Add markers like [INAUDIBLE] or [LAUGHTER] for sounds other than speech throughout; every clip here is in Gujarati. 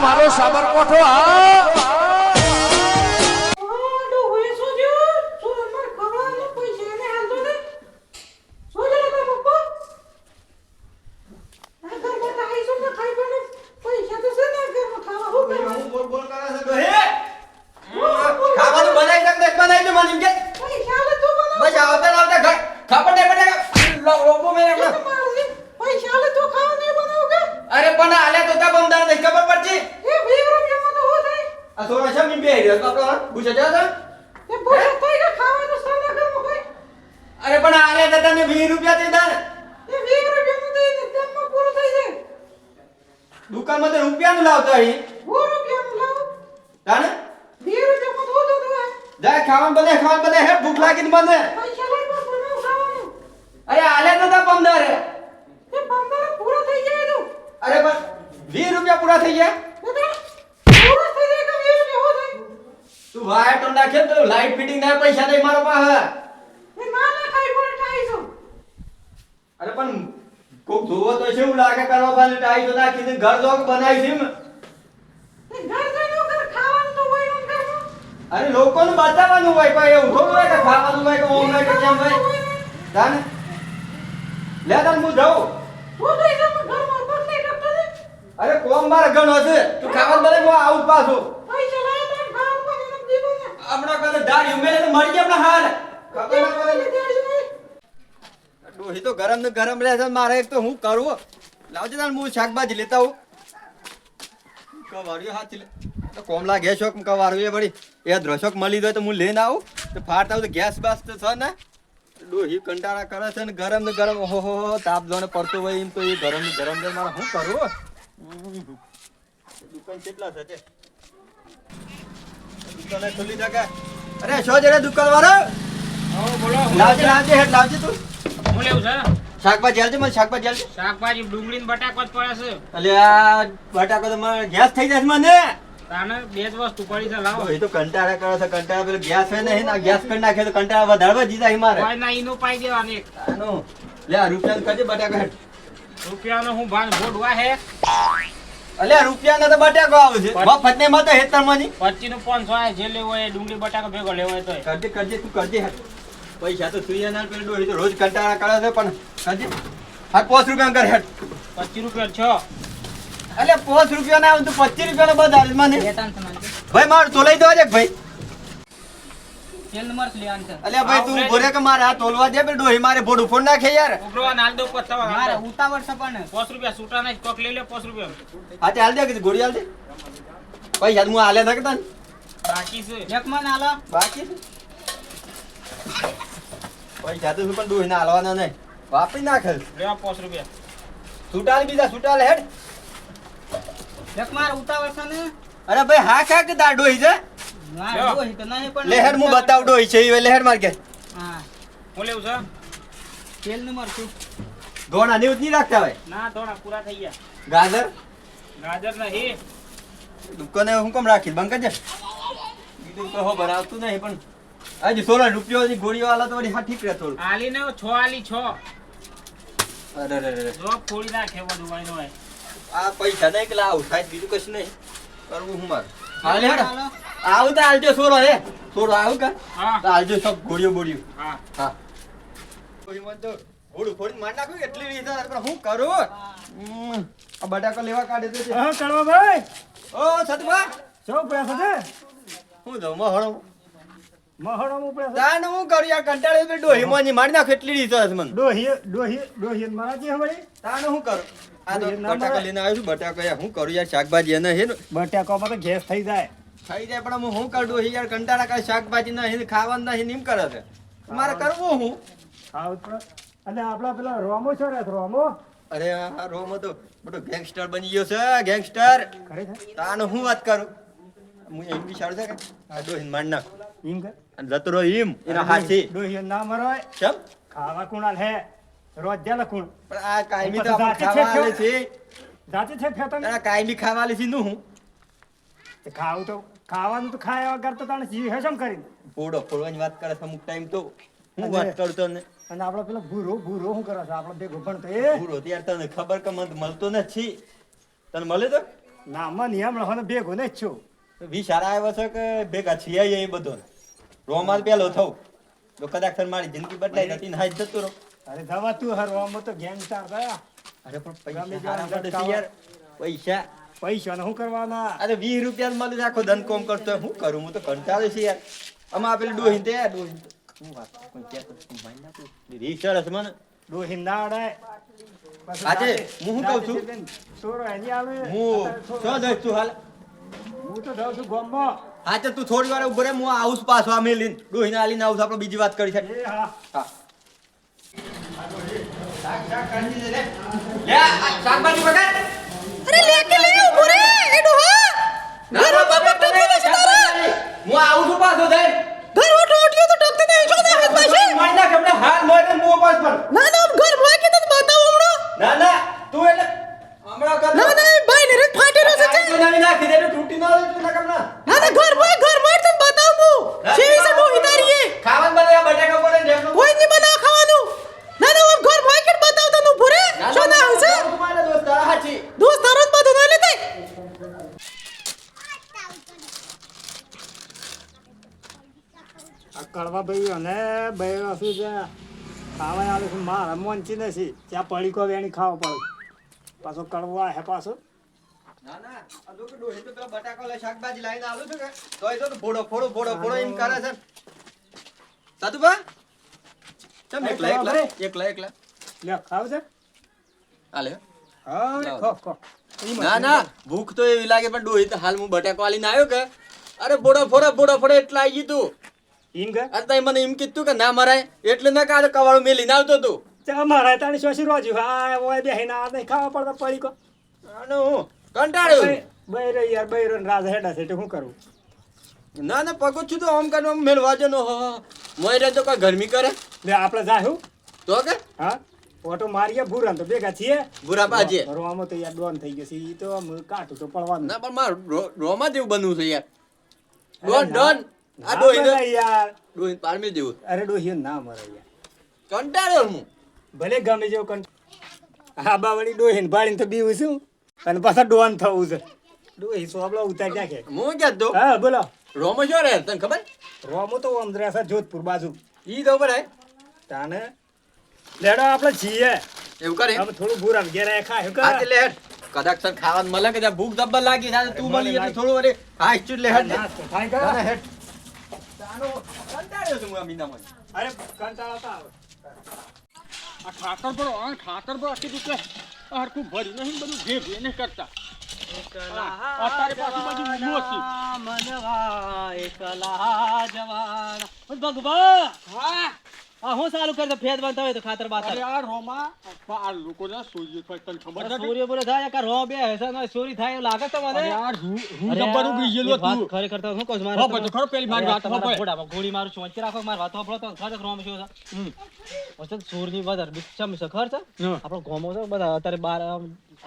મારો સાબરકોઠો આ આડો હોય સોજો સો અમાર ખવડાવવાનો પૈસા એને હાલતો ને સોજો લે તાર પપ્પા આ ઘરમાં તો આઈસો ને ખાઈ પણ પૈસા તો છે ને આ ઘરમાં ખાવા હું કરવા હું બોલ બોલ કરે છે તો હે ખાવાનું બનાવી દે દસ બનાવી દે મને એમ કે પૈસા લે તું બનાવ બસ આવતા આવતા ઘર ખાપડ દે બટે લોબો મેરે હમણાં. પૈસા લે તું ખાવા નહીં બનાવ કે અરે પણ આલે તો તા બમદાર નહીં ખબર પડતી એ વીસ રૂપિયામાં તો હો થાય આ થોડા છે મી બે રહ્યો તો આપણો પૂછે છે તો એ બોલે તોય કે ખાવાનું છે ને ઘરમાં કોઈ અરે પણ આલે તો તને 20 રૂપિયા દે દાન એ વીસ રૂપિયામાં તો એ ધંધામાં પૂરું થઈ જાય દુકાનમાં તો રૂપિયાનું લાવતો અહીં સો રૂપિયાનું લાવો. તાને બે રૂપિયામાં તો હોતું દો જાય ખાવાનું બને ખાવાનું બને હે ભૂખ લાગી મને. પૈસા લઈ પણ બનાવ ખાવાનું. અરે આલે તો તા બમદાર હે એ પંદર પૂરો થઈ જાય તો. અરે પણ 20 રૂપિયા પૂરા થઈ ગયા પૂરો થઈ જાય કે વીસ રૂપિયા હો જાય? તું વાય તો નાખે તો લાઈટ ફિટિંગ ના પૈસા નહીં મારો પાસે. એ ના ના ખાઈ પડે ઢાઈસો અરે પણ કોક જોવો તો શું લાગે કરવા બાને ટાઈ તો નાખી દે ઘર લોક બનાવી છે. ઘર જઈને ઘર ખાવાનું તો હોય ને અરે લોકોને બતાવવાનું હોય કોઈ એવું થોડું હોય કે ખાવાનું હોય કે ઓમ હોય કે કેમ હોય? તાને? લે તાન હું જાઉં. હું તો એકદમ ઘરમાં બદલાઈ શકતો ને. અરે કોમ મારે ગણો છે. તું ખાવાનું બને હું આવું પાછું? પૈસા લાવે તો ખાવાનું પણ એને દીધું ને. હમણાં કને દાઢી ઉમેરે તો મરી ગયા હમણાં હાલ. ખબર. ડોહી તો ગરમ ને ગરમ રહે છે મારે એક તો હું કરું લાવજે તાર હું શાકભાજી લેતા હું કવાર્યો હાથી લે. તો કોમ લાગે શોખ કવાર્યો એ વળી. એ દ્રશોક મળી જાય તો હું લઈને આવું. તો ફાટ તો ગેસ બાસ તો છે ને. ડોહી કંટાળા કરે છે ને ગરમ ને ગરમ. ઓહો હો તાપ જોને પડતો હોય એમ તો એ ગરમ ને ગરમ રહે મારે શું કરવું દુકાન કેટલા થશે દુકાને ખુલ્લી શકે અરે શો જરા દુકાન વાળો હા, બોલો. લાવજે લાવજે હેઠ લાવજે તું. હું લેવું છે? શાકભાજી આલજે મને શાકભાજી આલજે. શાકભાજી ડુંગળી ને બટાકો જ પડે છે. આ બટાકો તો મને ગેસ થઈ જશે મને. તાને બે જ વસ્તુ પડી છે લાવો. એ તો કંટાળા કરે છે કંટાળા પેલો ગેસ હોય ને ના ગેસ કરી નાખે તો કંટાળા વધારવા દીધા હી મારે. કોઈ ના ઈનું પાઈ દેવાની. એક. આનું. લે આ રૂપિયા કરજે બટાકો હેઠ. રૂપિયાનો હું ભાન ભોડવા હે? અલે આ રૂપિયા તો બટાકો આવે છે. મફત ને મત હેતર મની પચી નું પાંચસો આવે જે લેવો એ ડુંગળી બટાકો ભેગો લેવો તોય. કરજે કરજે તું કરજે પૈસા તો સુઈ જનાર પેલું ડોહી તો રોજ કંટાળા કરે છે પણ કરજે હા પાંચ રૂપિયા કર હેઠ. પચી રૂપિયા છ. એટલે પાંચ રૂપિયા ના આવે તો પચીસ રૂપિયા બધા મને. ભાઈ મારું તોલાઈ દેવા દે ભાઈ. છે. અલ્યા ભાઈ તું બોલે કે મારે આ તોલવા દે બે ડોહી મારે ભોડું ફોડ નાખે યાર. ઉભરો નાલ દો પત્તા મારે ઉતાવળ છે પણ. પાંચ રૂપિયા છૂટા નહીં કોક લઈ લે પાંચ રૂપિયા. હા તે હાલ દે કે ગોળી હાલ દે. પૈસા તો હું હાલે ના. બાકી છે. એક મન આલો બાકી છે. પૈસા તો શું પણ ડોહી ના. હાલવાના નહીં વાપરી નાખે. લેવા પાંચ રૂપિયા. સુટાલ બીજા સુટાલ લે હેડ. એક મારે ઉતાવળ છે ને. અરે ભાઈ હા ખા કે તાર ડોહી છે? મારે લ્યો. ડોહી તો નહીં પણ લે હેડ હું બતાવ ડોહી છે એ લહેર માર કે હા. હું લેવું છે? તેલ નંબર શું ધોણા ન્યૂઝ નહીં રાખતા હોય? ના ધોણા પૂરા થઈ ગયા. ગાજર? ગાજર નહીં. દુકાને હું કેમ રાખી? બંધ કરજે બીજું તો હો બનાવતું નહીં પણ. હજી સોળા રૂપિયાની ગોળી આલા તો હા ઠીક રહે થોડું આલી ને છ આલી છ. અરે અરે અરે. જો ફોડી નાખે બધું વાઈ નો આ પૈસા નહીં કે લાવ સાહેબ બીજું કશું નહીં. કરવું હું મારે. હાલે હેડ આલો આવું તો આલજો સોરો હે. સોરો આવું કા? હા. આલજો સબ ગોળીઓ બોળીઓ હા. હા. ગોળીમાં તો ગોળું ફોડીને માર નાખ્યું એટલી રીતે પણ હું કરું? આ બટાકા લેવા કાઢે તો છે. હા કડવા ભાઈ. ઓ સતભા સૌ પૈસા છે હું દઉં મહણો હું તાને હું કરું? યાર કંટાળે તો ડોહી મોની મારી નાખ એટલી રીતે હશે મને. ડોહી ડોહી ડોહી મારા જે વળી? તાને હું કરું? આ તો બટાકા. લઈને આવ્યો છું બટાકા હું કરું યાર શાકભાજી એને હે બટાકામાં તો ગેસ થઈ જાય. થઈ જાય પણ હું શું કરું ડોહી યાર? કંટાળા કરે શાકભાજી ના હે ખાવાનું નહીં હે એમ કરે છે. મારે કરવું હું? ખાવ અને આપણા પેલા રોમો છે રે રોમો? અરે આ રોમો તો બધો ગેંગસ્ટર બની ગયો છે ગેંગસ્ટર. તાનો હું વાત કરું? હું એમ વિચારું છે કે આ ડોહીને માર નાખ. અને જતો રહ્યો એમ એના હાથે. ડોહી ના મરોય. ચમ? ખાવા કુણાલ હે રોજ જ્યાં લખુણ પણ આ કાયમી તો પછી આપણે ખાવા છે. જાતે છે ખેતર આ કાયમી ખાવા આલે છે નું ખાવું તો ખાવાનું તો ખાયા વગર તો તને જીવ હેશમ કરીને. પોડો પોડવાની વાત કરે છે અમુક ટાઈમ તો. હું વાત કરું તને? અને આપણો પેલો ભૂરો ભૂરો શું કરે છે? આપણો ભેગો તો એ? ભૂરો ત્યારે તને ખબર કે મને મળતો નથી. તને મળે તો? ના મને હમણાં લખવાનો ભેગો ને જ છું. વી સારા આવ્યો છે કે ભેગા છીએ એ બધો? રોમાલ પેલો થવું તો કદાચ મારી જિંદગી બદલાઈ નથી ને હાજ જતો રહો. અરે દવા તું રોમ તો ગેંગસ્ટાર થયા. અરે પણ પૈસા હારા યાર પૈસા. પૈસા શું કરવાના? અરે વીસ રૂપિયા મળે આખો ધન કોમ કરતો. હું કરું? હું તો કંટાળું છું યાર. આમાં પેલું ડોહીન તે ડોહીન તો- વાત કોઈ માની નાખું. રીસ સરસ મને. ડોહી ના અડાય. આજે હું શું કહું છું? સોરો એની આવે હું શું દઈશ તું હાલ. હું તો જાઉં છું ગામમાં. હા તો તું થોડી વાર ઊભો રહે હું આવું છું પાછો આ મેલીને ડોહીને આલીને આવું આપણે બીજી વાત કરી છે. હા. હા. શાકભાજી વગાડ અરે લે કે લે ઊભો રે એ ડોહા. ના ના બાપા તમે શાકભાજી હું આવું છું પાછો થઈ ઘર ઓટો ઓટિયો તો ટકતે નહીં છો ને હાથ પાસે મારી નાખ હમણાં હાલ મોરે મો પાસ પર ના ના ઘર મોય કે તને બતાવું હમણો ના ના તું એટલે હમણાં કર ના ના ભાઈ ને રેત ફાટેલો છે તો નવી નાખી દે તો તૂટી ન આવે તું ના કમના ના ના ઘર મોય ઘર મોય તને બતાવું હું સેવી છે ડોહી તારી એ ખાવાનું બનાવ્યા બટાકા પડે ને ઢેફણું. કોઈ નહીં બનાવ ખાવાનું ના ના હું ઘર મોય કે બતાવ તને ઊભો રે ના, છો ના, ના આવશે હું તમારા દોસ્ત તારા હાચી. દોસ્ત તારો જ બધું ના લેતે આ કડવા ભાઈ અને ભાઈ શું છે ખાવા આવે છે મોનથી નથી ત્યાં પડીકો વેણી ખાવા પડે. પાછો કડવો હે પાછો. ના ના આ જો કે ડોહી તો પેલા બટાકા લઈ શાકભાજી લાવીને આલું છું કે? તોય તો ફોડો ફોડો ફોડો ફોડો એમ કરે છે. સાતુભા ચમ એકલા એકલા? એકલા એકલા? લે ખાવ છે. હાલે હા. ખો ખો. ના ના ભૂખ તો એવી લાગે પણ ડોહી તો હાલ હું બટાકો આલીને આવ્યો કે? અરે બોડો ફોડો બોડો ફોડો એટલે આવી ગયું તું. ઈમ કે? અને તઈ મને એમ કીધું કે ના મરાય એટલે ના કાઢો કવાળું મેલીને આવતો તું મારા તાણી શોષી રોજ્યું હા ઓય બેહીને આ નહીં ખાવા પડતા પડીકો અને હું? કંટાળ્યો? બૈરો યાર બૈરો ને રાજ હેડા એટલે શું કરું? ના ના પગો છું તો આમ કરવા મેળવા જનો મોયરે તો કોઈ ગરમી કરે? લે આપણે જાહું તો કે? હા? ઓટો મારીએ ભૂરા તો ભેગા છીએ. ભૂરા બાજીએ. રોવામાં તો યાર ડોન થઈ ગયો છે ઈ તો આમ કાટું તો પડવાનું. ના પણ મારું રોમા રોમાં જેવું બનવું છે યાર. ડોન ડોન આ ના યાર. ડોહીને પારમી જેવું. અરે ડોહી ના મરે યાર. કંટાળ્યો હું. ભલે ગમે જેવો કં હા બાવળી ડોહીને ભાળીને તો બીવું છું. અને પાછા ડોન થવું છે. ડોહી સોબળો ઉતાર નાખે. હું ક્યાં તો? હા બોલો. રોમો જો રે તને ખબર? રોમો તો આમ રહેશે જોધપુર બાજુ. ઈ તો ખબર હે. તાને લેડો આપણે જીએ એવું કરે? હવે થોડું ભૂરા ઘેરે ખાય હા તે લે હેડ. કદાચ તને ખાવાનું મળે કે ભૂખ દબ્બા લાગી છે તું મળી એટલે થોડું અરે હા ઇચ્છું લે હેડ ના, ના, હેડ તાનો કંટાળ્યો છું હું આ મીનામાં. અરે કંટાળો તો આવે. આ ખાતર પર આ ખાતર પર આખી રીતે હરખું ભરી નહીં બધું ભે ભે નહીં કરતા. અત્યારે પાછું બધું મોસી ભગવા હા. આ હું સારું કરતો ફેદ બાંધતા હોય તો ખાતર બાતર. અરે આ રોમા આ લોકોને સૂર્ય થાય તને ખબર છે સૂર્ય બોલે થાય કે રો બે હશે ને ચોરી થાય એવું લાગે તો મને. અરે આ રૂ રૂ અરે જબ્બર ગયેલો તું ખરેખર તો હું કહું મારે હા, તો ખરો પેલી મારી વાત હોય. ફોડામાં ગોળી મારું છું વચ્ચે રાખો મારી વાત સાંભળો તો ખરેખર રોમ શું છે. હમ. વચ્ચે સૂરની વધારે બિચ્છમ છે ખર છે? હા. આપણો ગોમો છે બધા અત્યારે બાર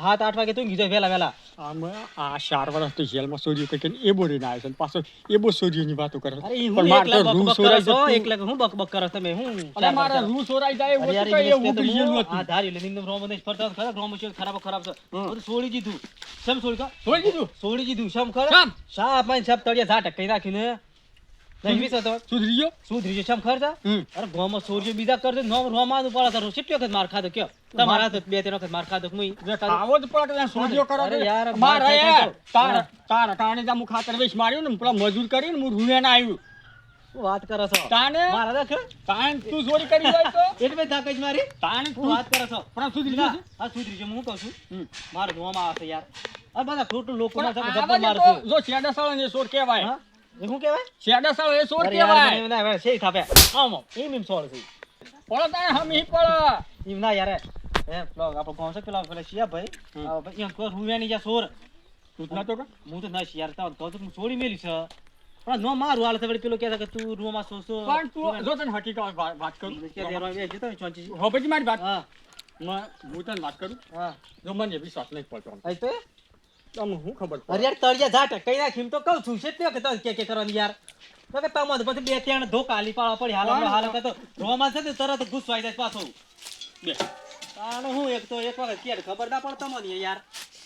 સાત આઠ વાગે તું ગીધો વહેલા વહેલા. આમ આ ચાર વર્ષ તો જેલમાં કઈ કઈ એ બોલીને આવ્યો છે. પાછો એ બો સૂર્યની વાતો કરે પણ મારે તો રૂ સોરાઈ કરો એક લાખ હું બક બક કરો તમે? હું અરે મારા રૂ સોરાઈ જાય એવું કે એ કે તો ગયેલું હું હતું. આ ધારી લે નિંદમ રોમ નહીં ફરતા ખરા રોમ છે ખરાબ ખરાબ છે. બધું છોડી દીધું શેમ છોડી કા? છોડી દીધું છોડી દીધું શેમ ખરા? શેમ? શાપમાં સાપ તળિયા ઝાટક કઈ નાખીને સુધરી ગયો શું ધ્રીજો શેમ ખર્ચા અરે ગોમાં સૂર્ય બીજા કરજો નોમ રોમાનું પડે તારું કેટલી વખત માર ખાધો? કયો? તમારા હાથે બે ત્રણ વખત માર ખાધો મુઈ આવો જ પડે કે કરો યાર, માર યાર, ખાઈ તારા તારા તાણે ત્યાં હું ખાતર વેચ ને પેલા મજૂર કરીને હું આવ્યું વાત કરો છો? તાણે? મારા દેખ તાણ તું ચોરી કરી જાય તો? [LAUGHS] એટલે મેં તાકાત મારી. તાણે તું વાત કરો છો? પણ સુધરી ના, હા સુધરી છે? હું કહું છું. મારો ગોમાં આવશે યાર. આ બધા ખોટું લોકો ના જો છેડા સાળા ને ચોર કહેવાય. શું કહેવાય શેડા એ કહેવાય ના આવે, શેય થાપે. આમ આમ, એમ એમ સોળ છે. પડો તાણે હમી પડો એમ ના યાર, એ પેલો આપણો ગામ છે પેલા પેલા શિયાભાઈ, હમ. આ ભાઈ એમ કોઈ રૂવિયાની જ્યાં સોર. તું કે હું તો તો છોડી મેલી છે. પણ નો મારું હાલ વળી પેલો કહે કે તું રૂમાં સો સો. પણ તું જો તને હકીકત વાત કરું કે દેરો એ જતો ચોંચી. હો પછી મારી વાત હા, હું તને વાત કરું હા. જો મને વિશ્વાસ નહીં પડતો તો એ? આમ ખબર અરે યાર, તળિયા ઝાટક કઈ નાખી, તો કહું છું, છે તે કે કે કે કરવાની યાર. તો કે તમારે પછી બે ત્રણ ધોકા હાલી પાડવા પડી, હાલો હાલો, હાલો કે તો રોમાં છે ને તરત જ જાય પાછો. બે તાણે હું એક તો એક વખત ખબર ના પણ તમને યાર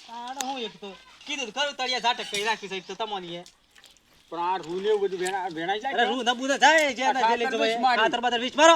તાણે હું એક તો કીધું ખરું તળિયા ઝાટક કરી રાખ્યું સાહેબ તો તમોની. પણ આ રૂ ને એવું બધું વેણા- વેણાઈ જાય અરે રૂ નબૂ બુધા જાય જે ના જે. માર્યું. ખાતર બાતર વીસ મારો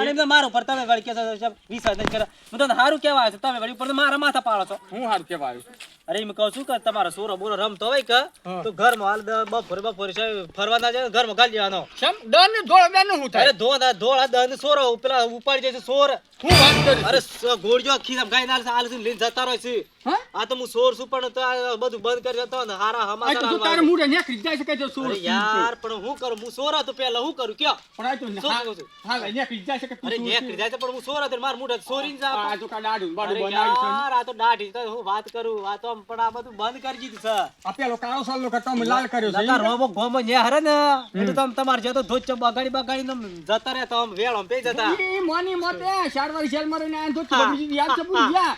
અને એમને મારું પર તમે વળી કહેશો વિશ્વાસ નથી કરો હું તો સારું કહેવાય છે તમે વળી ઉપર મારા માથા પાડો છો. હું હારું કહેવાય અરે એમ કહું છું કે તમારો સોરો બોરો રમતો હોય કે હા. તો ઘરમાં હાલ બપોરે બપોરે છે ફરવા ના જાય ઘરમાં ગાલી દેવાનો. કેમ ડર ને ધોળ ડરનું થાય? અરે ધોળા ધોળા દન સોરો પેલા ઉપાડી જાય છે સોર. હું વાત કરી અરે ગોળજો ખીરામ ગાઈ નાલ આલ લઈને જતા રહે છે. હા આ તો હું સોર છું પણ બધું બંધ કરી જતો ને હારા આ તો તું તારે મૂડે ને નેકળી જાય છે સુર યાર પણ હું કરું? હું સોરા તો પેલા હું કરું? કયો? પણ આ તો હા- જાય છે તું અરે ને જાય છે પણ હું સોરા તો માર મુઢે સોરીને જા આ તો કા દાડું બાડું બનાવી છે. યાર આ તો દાઢી તો હું વાત કરું આ તો પણ આ બધું બંધ કરી દીધું છે. આ પેલો કાળો સાલનો કરતો અમે લાલ કર્યો છે તાર રોબો ગોમો ને. હરે ને એટલે તમ તમાર જતો ધોચ બગાડી બગાડી ને જતા રે તો આમ વેળ પે જતા. ઈ મોની મોતે ચાર શેલ જેલ આ તો બધું યાદ છે ગયા? હા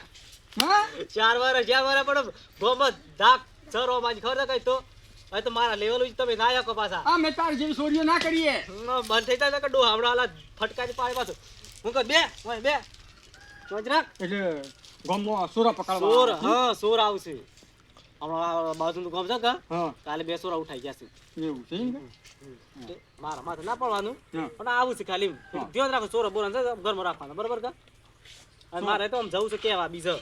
ચાર વાર જ્યાં વાર પણ ગોમો ધાક ચરો માં ખબર કઈ તો? હવે તો મારા લેવલ જ તમે ના આકો પાછા. હા મેં તાર જેવી સોરીઓ ના કરીએ બંધ થઈ જાય કે ડો હમણાં હાલા ફટકારી પાડે પાછું. હું કહું બે ઓય બે. ચોંચ રાખ. એટલે ગોમો સોરા પકડવા સોર હા સોર આવશે. હમણાં બાજુ બાજુનું ગામ છે કે કાલે બે સોરા ઉઠાઈ ગયા છે. એવું છે મારા માથે ના પડવાનું. પણ આવું છે ખાલી. ધ્યાન રાખો ચોરો બોરા ઘરમાં રાખવાના. બરોબર કા અને મારે તો આમ જવું છે કેવા બીજો.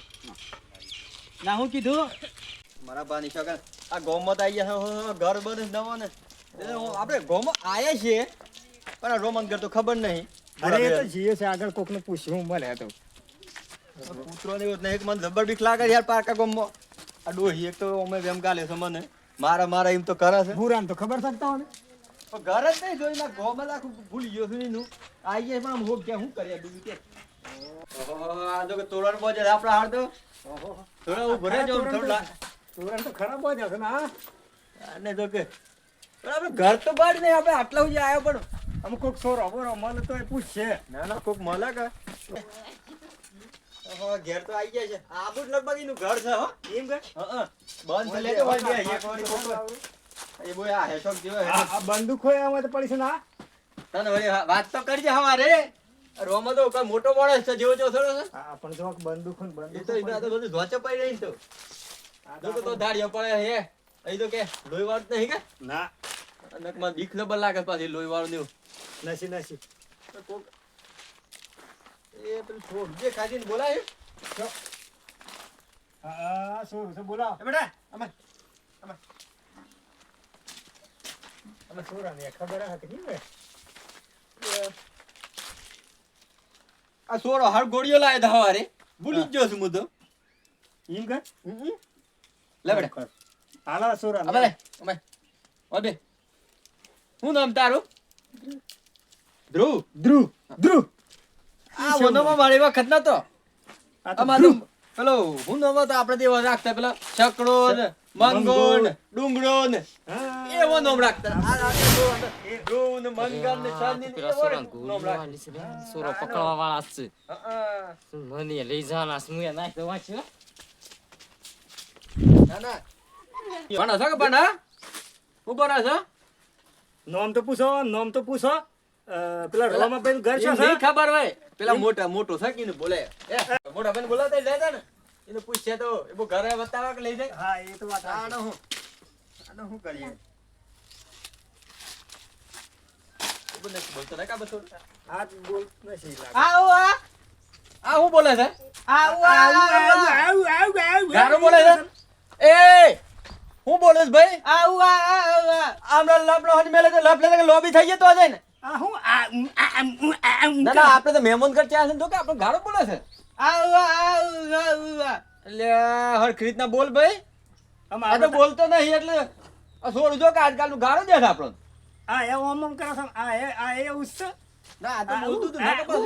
ના હું કીધું? મારા બા નિશાળ આ ગોમત આવી ગયા હો, હો, ઘર બને નવો ને. આપણે ગોમ આયા છીએ પણ રોમન ઘર તો ખબર નહીં. અરે એ તો જીએ છે આગળ કોકને પૂછ્યું મળે તો. કૂતરો ને એવું નહીં મને જબર બીક લાગે યાર પારકા ગોમમાં. આ ડોહી એક તો અમે એમ ગાલે છે મને. મારા મારા એમ તો કરે છે. ભૂરાન તો ખબર શકતા હોય ઘર જ નહીં જોઈ ના ગોમત આખું ભૂલી ગયો છું એનું. આઈએ પણ આમ હોક ગયા શું કરીએ બીજું કે? આ તોરણ આપણા તો થોડા ઊભો રહેજો આમ થોડું તો ખરાબ જ હશે ને અને જો કે આપણે ઘર તો બાળી નહીં આપણે આટલા સુધી આવ્યો પણ અમુક કોક સોરો બોરો મને તો એ પૂછશે. ના ના કોક મળે કે? ઘેર તો આવી જાય છે. આબુ જ લગભગ એનું ઘર છે હો. એમ કે. બંધ છે હોય બે એક વાર. એ બોય આ હેશોક જેવો આ. બંદૂક હોય એમાં તો પડી છે ના તને વાત તો કરજે હવારે. રોમો તો કોઈ મોટો માણસ છે જેવો થોડો છે. આ પણ જો બંદૂક એ તો એના તો બધું ધોચે પડી રહી તો જો તો ધાડિયો પડે હે. અહીં તો કે લોહી વાળું નહીં કે? ના. બીક નબર લાગે પાછી લોહી વાળું ને નસી. નસી એ પેલું થોડું જે ખાધીને બોલાય. હા શું છે બોલાવો. બેટા અમે શું રામ ખબર હતી નહીં આ સોરો હર ગોળીઓ લાવે તો હવારે. ભૂલી જો ગયો છું હું તો. એમ કે? લે બેટા. હાલા સોરા અબે અમે અબે શું નામ તારું? ધ્રુવ. ધ્રુવ. ધ્રુવ. આ વનોમાં મારી વખત નતો. તો અમારે પેલો હું નામ તો આપણે તે રાખતા. પેલા છકડો ને મંગો ને ડુંગળો ને હા. એવો નોમ રાખતા. એ ધ્રુવ ને મંગન ને ચાંદની ને એવો નામ રાખતા. સોરો પકડવા વાળા છે. મને લઈ જવાના છે? મુએ નાખ દવા છે. ના ના ભણો છો કે ભણો? હું ભણો છો. નામ તો પૂછો નામ તો પૂછો. પેલા રોમાભાઈ ઘર છે ખબર હોય. પેલા મોટા મોટો કે બોલે મોટા બેન બોલાતા જાય ને. એને પૂછે તો. એ બહુ ઘરે બતાવે કે લઈ જાય? હા એ તો વાત આનો હું. આનો હું કરીએ? બોલતો. ને કા બસો આ બોલ નથી લાગે. આવો આ? આ હું બોલે છે? આવું આવું, આવું, આવું, આવું. ગારો બોલે છે? એ! હું બોલે છે ભાઈ? આવું આ આવું આ. આમના લપડો હજ મેલે તો લપ કે લોબી થઈ જાય તો જાય ને. આ હું આ આ આ આપણે તો મહેમાન ઘર ચાલે તો કે આપણે ગારો બોલે છે? આવું આવું આવું. આ એટલે હરખી રીતના બોલ ભાઈ. આ તો બોલતો નહીં એટલે આ જો કે આજકાલનું ગારો દે છે આપણો. આ એ ઓમ ઓમ કરે છે આ એ આ એ એવું ના આ તો બોલતું હતું ના ખબર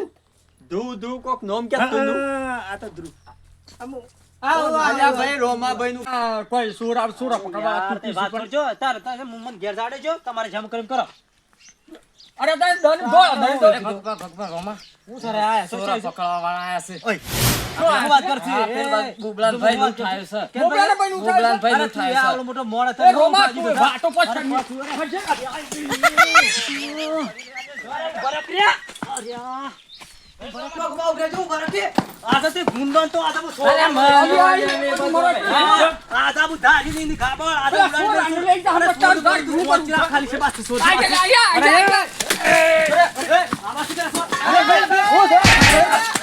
ધૂ ધૂ કોક નોમ ક્યાં તું આ તો ધ્રુવ આમ આવું આલ્યા ભાઈ નું કોઈ સોરા સોરા પકડવા યાર, વાત કરજો તાર તાર મને ઘેર જાડે છો તમારે જેમ કરીને કરો. અરે તારે દન ધોળ દન ધોળ. ભગવા ભગવા રોમા હું સરે આયા સોરા પકડવા વાળા આયા છે. શું વાત કરશે આ પેલી બાજુ ભાઈ નું થાય છે. કેમ ભાઈ નું થાય ભાઈ નું થાય છે. ઓલો મોટો મોણ એ રોમા વાટો પછ આ તો ગુંદન તો આ તો અરે મારી આ તા બુધા ની ખાબર આ પેલા સોરાને લઈ જા, આપણે ચાર ગાડી ખાલી છે બાસ સોર આઈ જા, આઈ જા,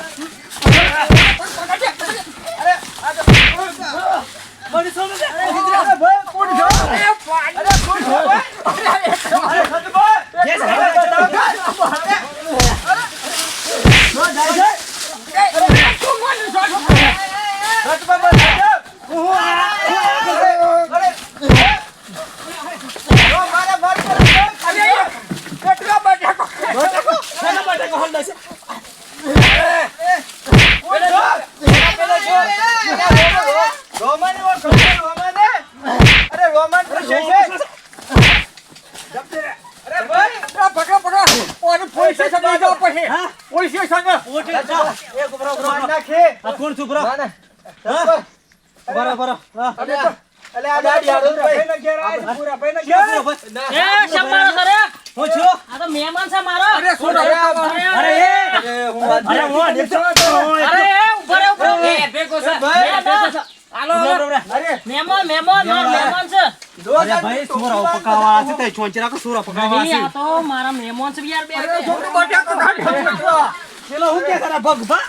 આઈ જા. આ પકડો, પકડો. પોલીસ સ્ટેશન પછી. Police station. કોણ છું બ્રો બરો બરો હા અલે આ દાઢી હારું ભાઈ. ભાઈના ઘેર આયા છે, પૂરા ભાઈના ક્યાં ઘેર. બરો ભાઈ? એ શંભાળો કરે હું છું આ તો મહેમાન છે મારો અરે, સોરા, અરે એ અરે હું વાત અરે હું આ દેખતો હતો. અરે એ ઊભો રે ઊભો રે. એ ભેગો છે મહેમાન. ઊભો રહો, ઊભો રહો. મહેમાન મહેમાન મારો મહેમાન છે અરે ભાઈ સોરા પકાવા છે તે ચોંચી રાખો સોરા પકાવા નહીં, છે આ તો મારા મહેમાન છે યાર બે પેલો હું કે કરે ભગભા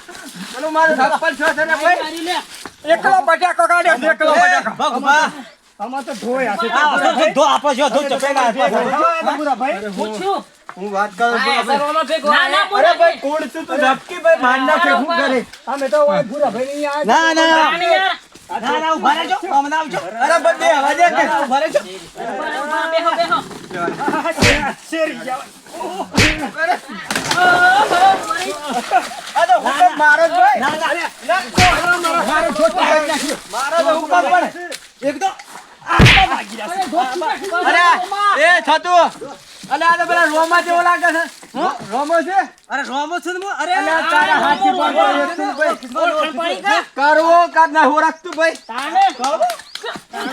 પેલું મારું થપ્પલ છો છે ને ભાઈ એકલો બટાકો કાઢ્યો છે, એકલો બટાકો. ભગભા આમાં તો ધોઈ હશે. આ ધો ધો આપો જો ધો ચપેલા તો ભાઈ. પૂછ્યું હું વાત કરું છું ભાઈ. ના ના અરે ભાઈ કોણ છે તું ધબકી ભાઈ માંડ નાખે શું કરે અમે તો ઓય પૂરા ભાઈની અહીંયા ના ના ના ના ઊભા રહેજો. હમણાં આવજો. અરે ભાઈ હવા દે કે ઊભા રહેજો. ઊભા રે, ઊભા રે, બેહો બેહો શેરી ગયા. આ તો મારો મારો હુકમ પણ એકદમ અરે એ થતું અલે આ તો પેલા રોમા જેવો લાગે છે. હું? રોમો છે? અરે રોમો છું ને અરે અલે તારા હાથી પર એકતું ભાઈ કરવો કા ના હો રાખતું ભાઈ. તાને કરવો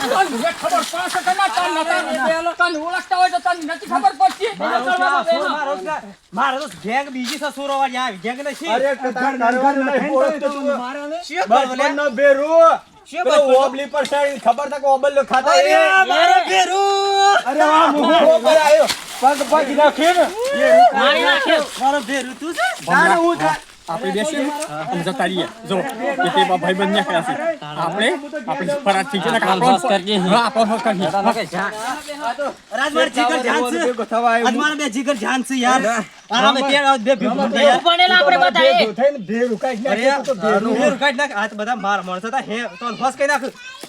ખબર પડશે કે ના? તને નતા- તને ઓળખતા હોય તો તને નથી ખબર પડતી. મારો તો ગેંગ બીજી છે સોરો વાળી ગેંગ નથી. પેલો? ઓબલી પર સાઈડ ખબર તક ઓબલ્યો ખાતા એ? મારો ભેરું અરે વાહ મુહો પર આવ્યો. પગ પગ રાખે ને. મારી નાખ્યો મારો ભેરું તું છે? તારે હું થા આપણે બેસીએ. અને જતા રહીએ. જો એ તે ભાઈ બંધ નીકળ્યા છે. આપણે આપણે ફરાર થઈ ગયા કામ બસ કરજે. હા આપણે કરીએ. અરે જીગર છે. બે જાન છે યાર. આ અમે ત્યાં બે ભેગું થઈ યાર. આપણે બતાવીએ થઈને ભેરું કાઢી અરે તો તો ભેરું. ભેરું નાખ આ તો બધા માર માણસો હતા. હે તો ફસ કઈ નાખ.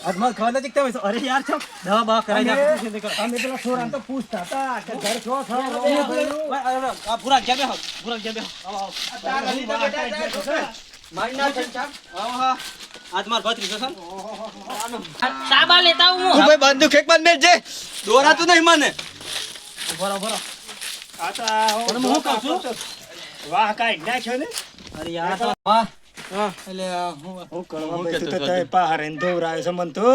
આજ મને નથી તમે અરે યાર છો. દવા બવા કરાઈ નાખ અમે પેલા છોરાને તો પૂછતા હતા કે ઘર છો છો આ પૂરા ગયા બેહો પૂરા ગયા બેહો. આવો આવો. મારી નાખે ચાપ આજ માર ભત્રીજો છે ને? સાબા લેતા હું. તું ભાઈ બંદૂક એક બંધ મેલ જે દોરાતું નહીં મને. ઊભો રહો. આ તો પણ હું કહું છું? વાહ કાઢી નાખ્યો ને અરે યાર તો એટલે હું હું કરવા બેઠું તો હતો. તોય પહાડે ધોવરાયો છે મને તો.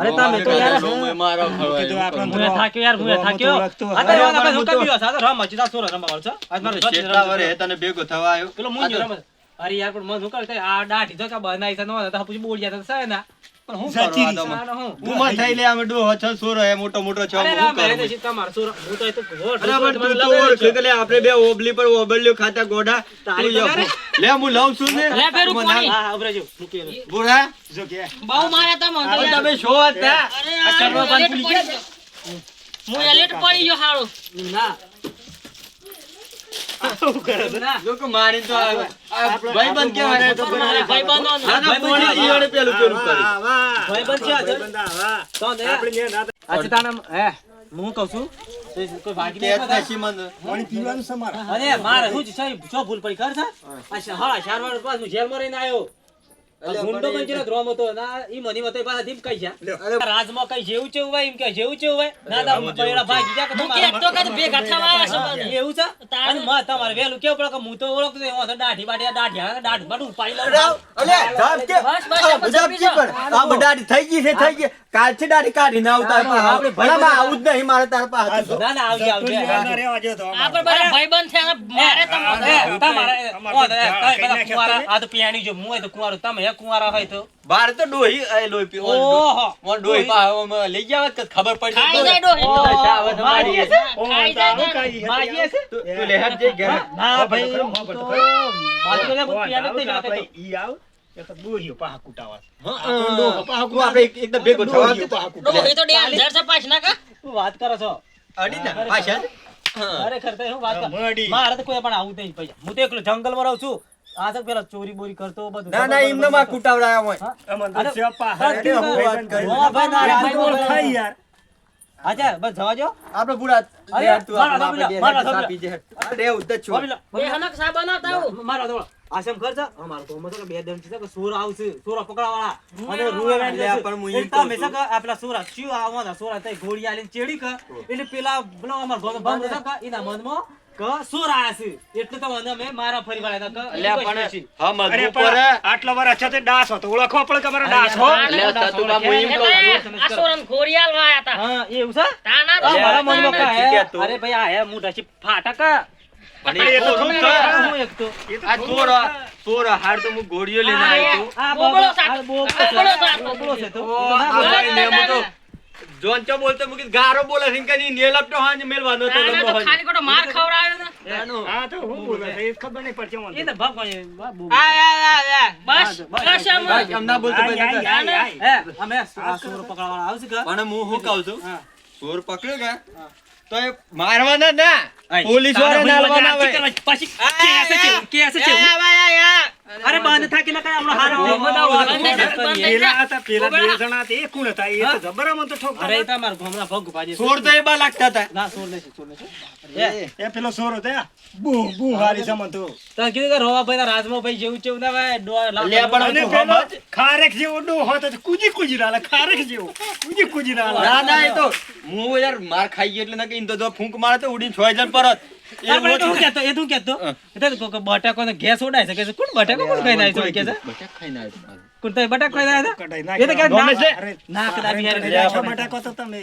અરે તમે તો યાર મારો કીધું આપણે હું થાક્યો યાર હું થાક્યો. આ આપણે શું કર્યું હશે? રમ હજી તો સોરો રમવા વાળો આજ મારે ભત્રીજો વરે તને ભેગો થવા આવ્યો. પેલો મુંજો રમે. છે. અરે યાર પણ મને શું કરે આ દાઢી તો કે બનાવી છે નો તો પછી બોલ ગયા છે ના પણ હું કરવા દો હું હું મત થઈ લે અમે ડોહો છો સોરો હે મોટો મોટો છો હું કરું મેરે તો સોરો હું તો તો ઘોડ તું તો ઓળખ કે આપણે બે ઓબલી પર ઓબલ્યો ખાતા ગોડા તારી. લે હું લઉં છું ને લે પેરું પાણી. હા હા મૂકી એનું. બુરા જો કે બહુ માર્યા તા મને હવે યાર. તમે શો હતા અરે આ કરવા હું પાન એલેટ ભૂલી પડી ગયો. હું એલેટ પડી ગયો હારો ના મારી તો ભાઈબંધ તો ભાઈબંધો પેલું પેલું કરી. ભાઈબંધ છે. તો ને આપણે ના હે હું કહું છું. અરે મારે શું છે? ભૂલ પડી? કર છે? ચાર વાર પાસ હું જેલમાં રહીને આવ્યો. ગુંડો બંચીનો ધ્રોમ હતો ના ઈ મની મતે પાછા ધીમ કઈ છે. અરે, રાજમાં કઈ જેવું છે હોય એમ કે જેવું છે હોય. ના ના આમાં પૈડા ભાગી જા કે તો કે તો કે બે ગાઠા વાયા છે મને. એવું છે? અને માં તમારે વેલું કેવું પડે કે હું તો ઓળખતો હું તો દાઢી બાઢી દાઢી દાઢી બાઢું ઉપાડી લઉં. અલે અલ્યા, ધામ કે- બસ, બસ, આ બસ, બધાડી થઈ ગઈ છે થઈ ગઈ. કાલથી દાઢી કાઢી ના આવતા આપણે ભલામાં આવું જ નહીં મારે તાર પાસે. ના ના આવજે આવજે ના આપણે બધા ભાઈબંધ છે મારે તમારે કુંવારા, આ તો પિયાણી જો હું તો કુંવારો તમે બે કુંવારા હોય તો. બાર તો ડોહી એ લોહી પી ઓહો. ઓન ડોહી પા ઓમ લઈ જાવ કે ખબર પડી ખાઈ જાય ડોહી. ઓહો, મારી છે ખાઈ જાય મારી છે તું લેહર જે જઈ ના ખબર ભાઈ તો બાજુ લે પિયાણી તો જતો. ઈ આવ, એક દોહ્યો પાહા કૂટાવા. હા, પાહા તું આપણે એકદમ ભેગો થવા ડોહ્યો પાહા કૂટાવા. ડોહી તો ડેન્જર છે પાછ ના કા તું વાત કરો છો અડી ના પાછા જ. હા. હું વાત કરું. મારે તો કોઈ પણ આવું નહીં પૈસા હું તો એકલો જંગલમાં રહું છું આ તો પેલા ચોરી બોરી કરતો બધું ના ના એમને માં કુટાવડાયા હોય? અમને તો પાહા. ભાઈ, ના, યાર. અચ્છા બસ જવા જો આપણે પૂરા અરે, તું મારા આપણે મારા હેઠ પીજે અરે ઉદ્ધ છો. બે હનક સા બનાવતા મારા ધોળા. આશેમ ખર્ચ અમાર તો મતલબ બે દમ છે કે સોર આવશે. સોરા પકડાવાળા. અને રૂએ એટલે પણ હું ઈ તો. છે. કે આપલા પેલા સોરા ચિયો આવવાના સોરા તઈ ઘોડી આલીને ચેડી કે એટલે પેલા બનાવ અમાર ગોમ બંધ કે એના મનમાં ફાટક. પણ એ તો શું છે? હું એક તો? આ ચોર ચોર હાર તો હું ગોળીઓ લઈને ના ને જોન ચો બોલતો મુકે ગારો બોલે છે કે ની નેલ અપટો હાંજ મેલવાનો તો તો ખાલી ખોટો માર ખવડાવ્યો ને. હા તો હું બોલે છે એ ખબર નહીં પડશે મને એ તો. ભાગ કોઈ. આ આ આ બસ બસ, બસ આમ. ના બોલતો. હે અમે સોરો પકડવાવાળા આવશે કે પણ હું શું કહું છું હા. ચોર પકડ્યો કે તો એ મારવાના ના. પોલીસવાળા હોય. વચ્ચે પાછી કેસે છે કેસે છે અરે બંધ થાકી ના કાંઈ આપણો. પેલા હતા પેલા બે જણા હતા એ કોણ હતા? એ તો જબરા મને તો ઠોક અરે એ હતા. તો ભગ ભાજી. ચોર તો એ બા લાગતા હતા. ના સોર લેશે સોર લેશે એ, એ પેલો સોર હતો બુ બૂ હારી સમન મને તો તને કીધું કે રોવાભાઈ ભાઈ રાજમાં ભાઈ જેવું તેવું ના ભાઈ ડો- લે પણ અને પેલો ખારેક જેવો ડો હતો કુજી કુજી કૂજી રાલે ખારેક જેવો. કુજી કુજી રાલે ના ના એ તો હું યાર માર ખાઈ ગયો એટલે ના કઈ તો જો ફૂંક મારે તો ઉડીને છોય જણ પરત એ અરે પણ એ તો હું મોટું- કહેતો એ તો હું કહેતો એ તો કોક બટાકાનો ગેસ ઉડાય છે કે કોણ બટાકો કોણ ખાઈને આવ્યું છે કે છે? બટાકા ખાઈને આવ્યો છું. કોણ તો બટાકો ખાઈને આવ્યા કઢાઈ એ તો કે નાખ્યા. ના- ના કદાચ બિહાર અરે, ગયા નાખ્યા આપણે. બટાકો તો તમે.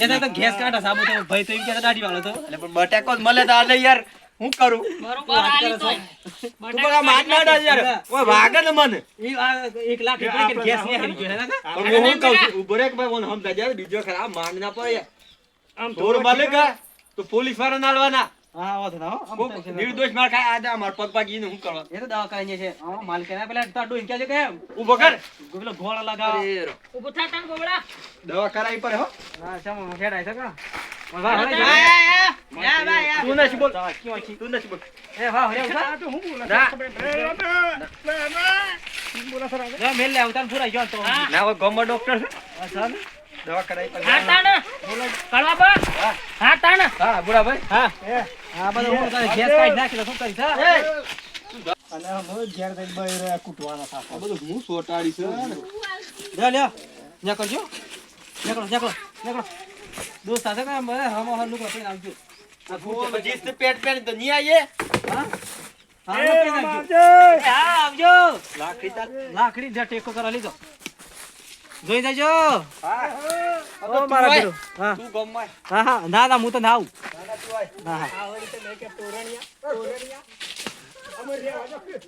એ તો ગેસ કાઢે સાબુ તો ભાઈ તો એમ કહેતા દાઢી વાળો તો. એટલે પણ બટાકો મળે તો આજે યાર હું કરું? બરોબર આલી તોય. તું બકા માર ના યાર. ઓય વાગે ને મને. ઈ લાખ રૂપિયા કે ગેસ નહીં હારી ગયો હે ના પણ હું કહું ઊભો રે ભાઈ મને સમજાય યાર બીજો ખરાબ માંગના પડે. આમ તો પોલીસવાળા નાલવાના હા વાંધો ના હો. નિર્દોષ માર ખાય આજે માર પગ પાકીને હું કરવા એ તો દવાખાને છે. હા માલ કે પેલા તાર ડોઈન કહે કે? ઊભો કર. પેલો ઘોડા લગાવ. અરે થા તાન ગોબડા. દવા કરાઈ પડે હો. હા ચમ હેડાય છે કા. તું નથી બોલ. તું નથી બોલ. એ વાહ હરે તો હું બોલે? ના. મેલ લે આવતા પૂરા ગયો તો. ના ગોમો ડોક્ટર છે. આ ચાલ દવા કરાવી પડે હા, તાન. કરવા પર. હા, તાણ. હા બુડા ભાઈ હા આ બધું હું તારે ગેસ કાઢી નાખી તો શું કરી છે અને હવે ઘેર થઈને બહાર રહ્યા કૂટવાના થાપા. બધું હું સોટાડી છે. લે લે નીકળ નીકળો નીકળો નીકળો. દોસ્ત સાથે કે મને હમો આવજો. જીસ પેટ પેટ તો નહીં આવીએ. હા? આવજો. લાકડી લાકડી ટેકો કરવા લીધો જોઈ જજો. હા. મારા ઘેરો. હા. તું ગમમાં હા હા. ના ના હું તો ના આવું હા હા. આવડી તો કે તોરણિયા, તોરણિયા. રે આજો જો.